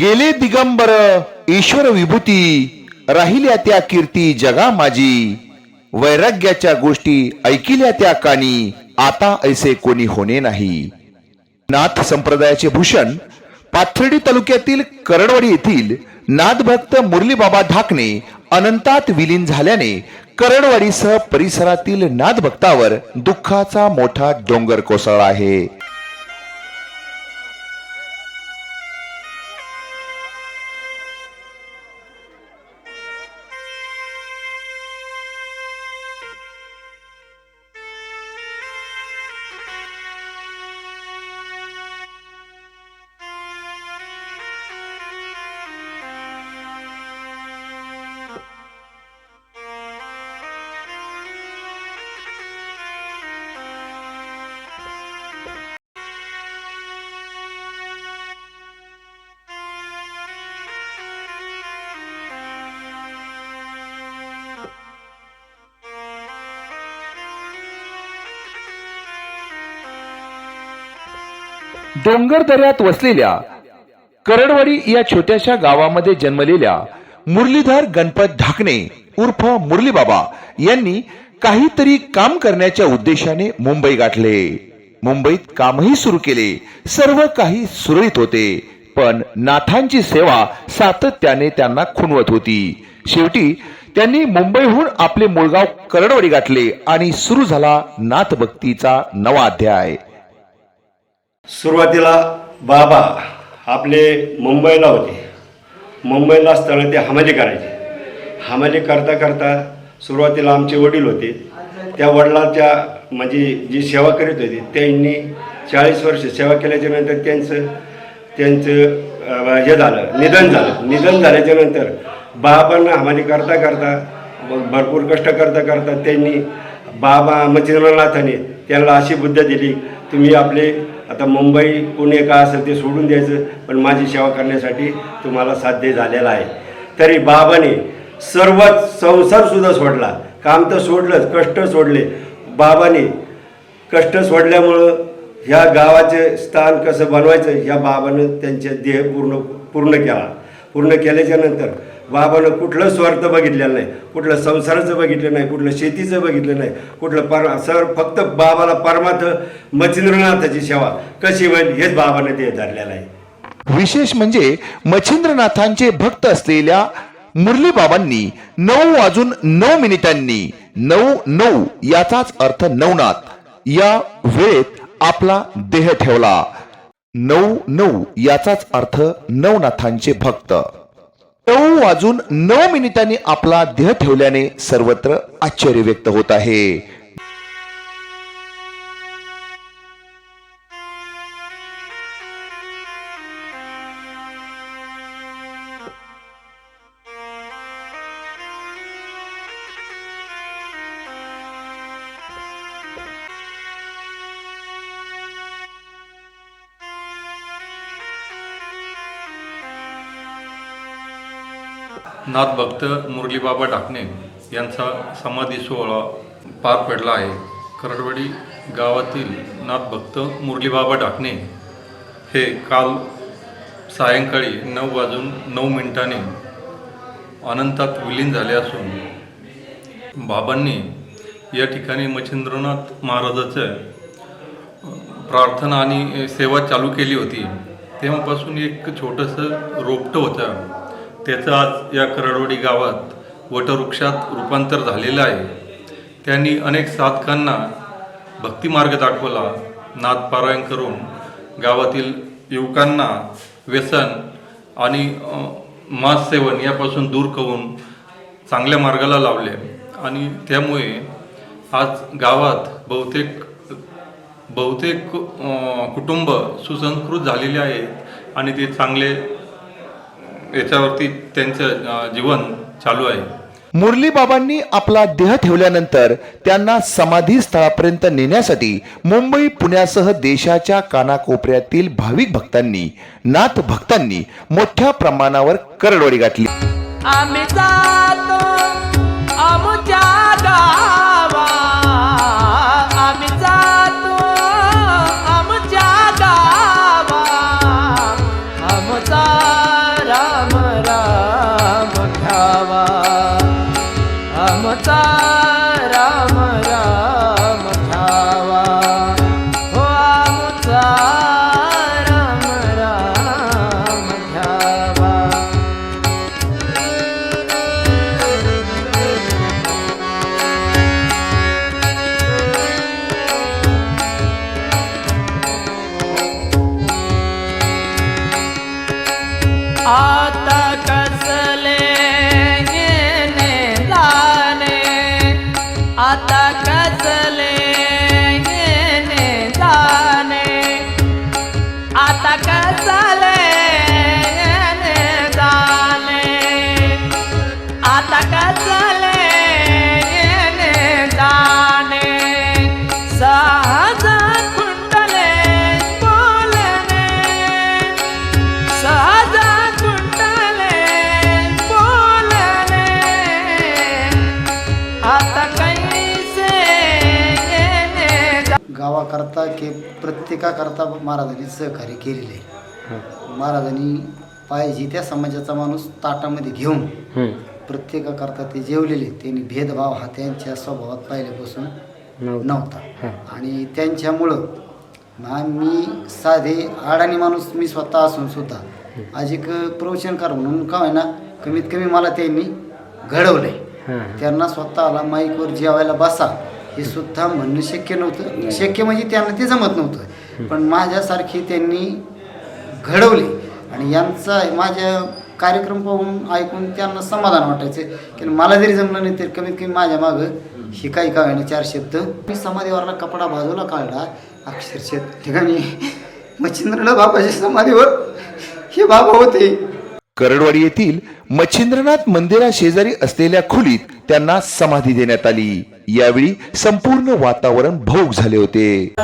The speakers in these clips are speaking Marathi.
गेले दिगंबर ईश्वर विभूती राहिल्या त्या कीर्ती जगा माझी. वैराग्याच्या गोष्टी ऐकिल्या त्या कानी आता ऐसे कोणी होणे नाही. नाथ संप्रदायाचे भूषण पाथर्डी तालुक्यातील करडवाडी येथील नाथभक्त मुरलीबाबा ढाकणे अनंतात विलीन झाल्याने करडवाडीसह परिसरातील नाथभक्तावर दुःखाचा मोठा डोंगर कोसळला आहे. डोंगर दऱ्यात वसलेल्या करडवाडी या छोट्याशा गावामध्ये जन्मलेल्या मुरलीधर गणपत ढाकणे उर्फ मुरली बाबा यांनी काहीतरी काम करण्याच्या उद्देशाने मुंबई गाठले. मुंबईत कामही सुरू केले. सर्व काही सुरळीत होते. पण नाथांची सेवा सातत्याने त्यांना खुणवत होती. शेवटी त्यांनी मुंबईहून आपले मुळगाव करडवाडी गाठले आणि सुरू झाला नाथभक्तीचा नवा अध्याय. सुरुवातीला बाबा आपले मुंबईला होते. मुंबईला असताना ते हमाली करायचे. हमाली करता करता सुरुवातीला आमचे वडील होते. त्या वडिलांच्या म्हणजे जी सेवा करीत होती त्यांनी चाळीस वर्ष सेवा केल्याच्यानंतर त्यांचं त्यांचं हे झालं निधन झालं. निधन झाल्याच्यानंतर बाबांना हमाली करता करता भरपूर कष्ट करता करता त्यांनी बाबा मच्छिंद्रनाथाने त्यांना अशी बुद्ध दिली तुम्ही आपले आता मुंबई पुणे का असेल ते सोडून द्यायचं पण माझी सेवा करण्यासाठी तुम्हाला साध्य झालेला आहे. तरी बाबाने सर्वच संसारसुद्धा सोडला. काम तर सोडलंच कष्ट सोडले. बाबाने कष्ट सोडल्यामुळं ह्या गावाचे स्थान कसं बनवायचं ह्या बाबानं त्यांचे देह पूर्ण पूर्ण केला. पूर्ण केल्याच्यानंतर बाबानं कुठलं स्वार्थ बघितलेलं नाही कुठलं संसाराचं बघितलं नाही कुठलं शेतीचं बघितलं नाही कुठलं पर सर फक्त बाबाला परमार्थ मच्छिंद्रनाथाची सेवा. कशी होईल हेच बाबानं ते धरलेलं आहे. विशेष म्हणजे मच्छिंद्रनाथांचे भक्त असलेल्या मुरली बाबांनी नऊ वाजून नऊ मिनिटांनी नऊ नऊ याचाच अर्थ नवनाथ या वेळेत आपला देह ठेवला. नऊ नऊ याचाच अर्थ नवनाथांचे भक्त. नऊ वाजून नऊ मिनिटांनी आपला देह ठेवल्याने सर्वत्र आश्चर्य व्यक्त होत आहे. नाथभक्त मुरलीबाबा ढाकणे यांचा समाधी सोहळा पार पडला आहे. करडवाडी गावातील नाथभक्त मुरलीबाबा ढाकणे हे काल सायंकाळी नऊ वाजून नऊ मिनिटाने अनंतात विलीन झाले असून बाबांनी या ठिकाणी मच्छिंद्रनाथ महाराजाचं प्रार्थना आणि सेवा चालू केली होती. तेव्हापासून एक छोटंसं रोपटं होतं. त्याचं आज या करडवाडी गावात वटवृक्षात रूपांतर झालेलं आहे. त्यांनी अनेक साधकांना भक्तिमार्ग दाखवला नादपारायण करून गावातील युवकांना व्यसन आणि मांससेवन यापासून दूर करून चांगल्या मार्गाला लावले आणि त्यामुळे आज गावात बहुतेक बहुतेक कुटुंब सुसंस्कृत झालेले आहेत आणि ते चांगले याच्यावरती त्यांचं जीवन चालू आहे. मुरली बाबांनी आपला देह ठेवल्यानंतर त्यांना समाधी स्थळापर्यंत नेण्यासाठी मुंबई पुण्यासह देशाच्या कानाकोपऱ्यातील भाविक भक्तांनी नाथ भक्तांनी मोठ्या प्रमाणावर करडवाडी गाठली. आता कसले गावाकरता की प्रत्येकाकरता महाराजांनी सहकार्य केलेले आहे. महाराजांनी पाहिजे त्या समाजाचा माणूस ताटामध्ये घेऊन प्रत्येकाकरता ते जेवलेले त्यांनी भेदभाव हा त्यांच्या स्वभावात पहिल्यापासून नव्हता. आणि त्यांच्यामुळं ना मी साधे अडाणी माणूस मी स्वतः असून सुद्धा एक प्रवचनकार म्हणून का होईना कमीत कमी मला त्यांनी घडवलंय. त्यांना स्वतःला माईकवर जेवायला बसा. हे सुद्धा म्हणणं शक्य नव्हतं. शक्य म्हणजे त्यांना ते जमत नव्हतं. पण माझ्यासारखी त्यांनी घडवले. आणि यांचा माझ्या कार्यक्रम पाहून ऐकून त्यांना समाधान वाटायचं. की मला जरी जमलं नाही तरी कमीत कमी माझ्या मागं हे काही का होईना चार शब्द. मी समाधीवरला कपडा बाजूला काढला. अक्षरशः ठिकाणी मच्छिंद्रनाथ बाबाच्या समाधीवर हे बाबा होते. करडवाडी येथील मच्छिंद्रनाथ मंदिरा शेजारी असलेल्या खोलीत त्यांना समाधी देण्यात आली. यावेळी संपूर्ण वातावरण भाऊक झाले होते.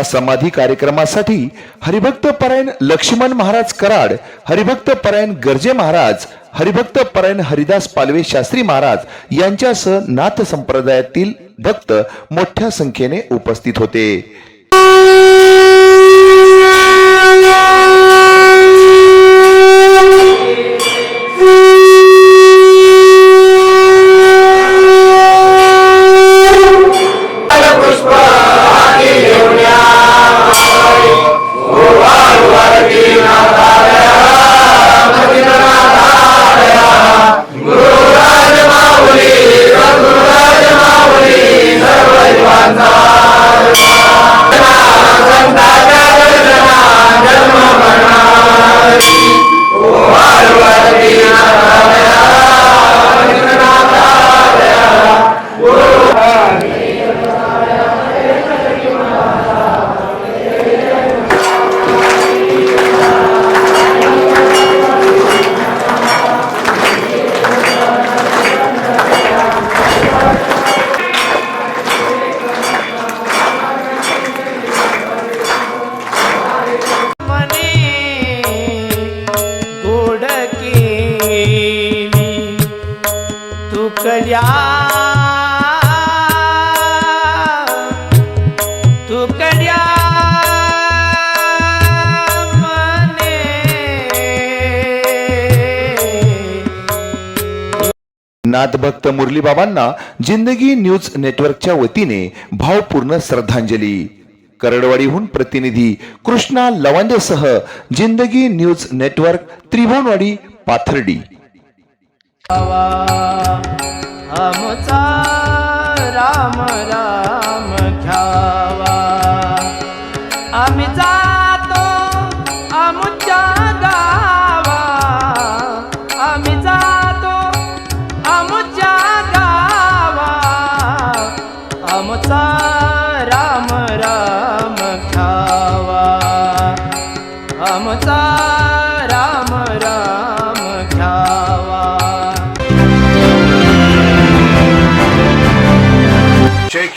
या समाधी कार्यक्रमासाठी हरिभक्त परायण लक्ष्मण महाराज कराड हरिभक्त परायण गर्जे महाराज हरिभक्त परायण हरिदास पालवे शास्त्री महाराज यांच्यासह नाथ संप्रदायातील भक्त मोठ्या संख्येने उपस्थित होते. तुकड्या तुकड्या मने. नाथभक्त मुरलीबाबांना जिंदगी न्यूज नेटवर्कच्या वतीने भावपूर्ण श्रद्धांजली. करडवाडीहून प्रतिनिधी कृष्णा लवांडेसह जिंदगी न्यूज नेटवर्क त्रिभुवनवाडी पाथर्डी. आमचा राम राम.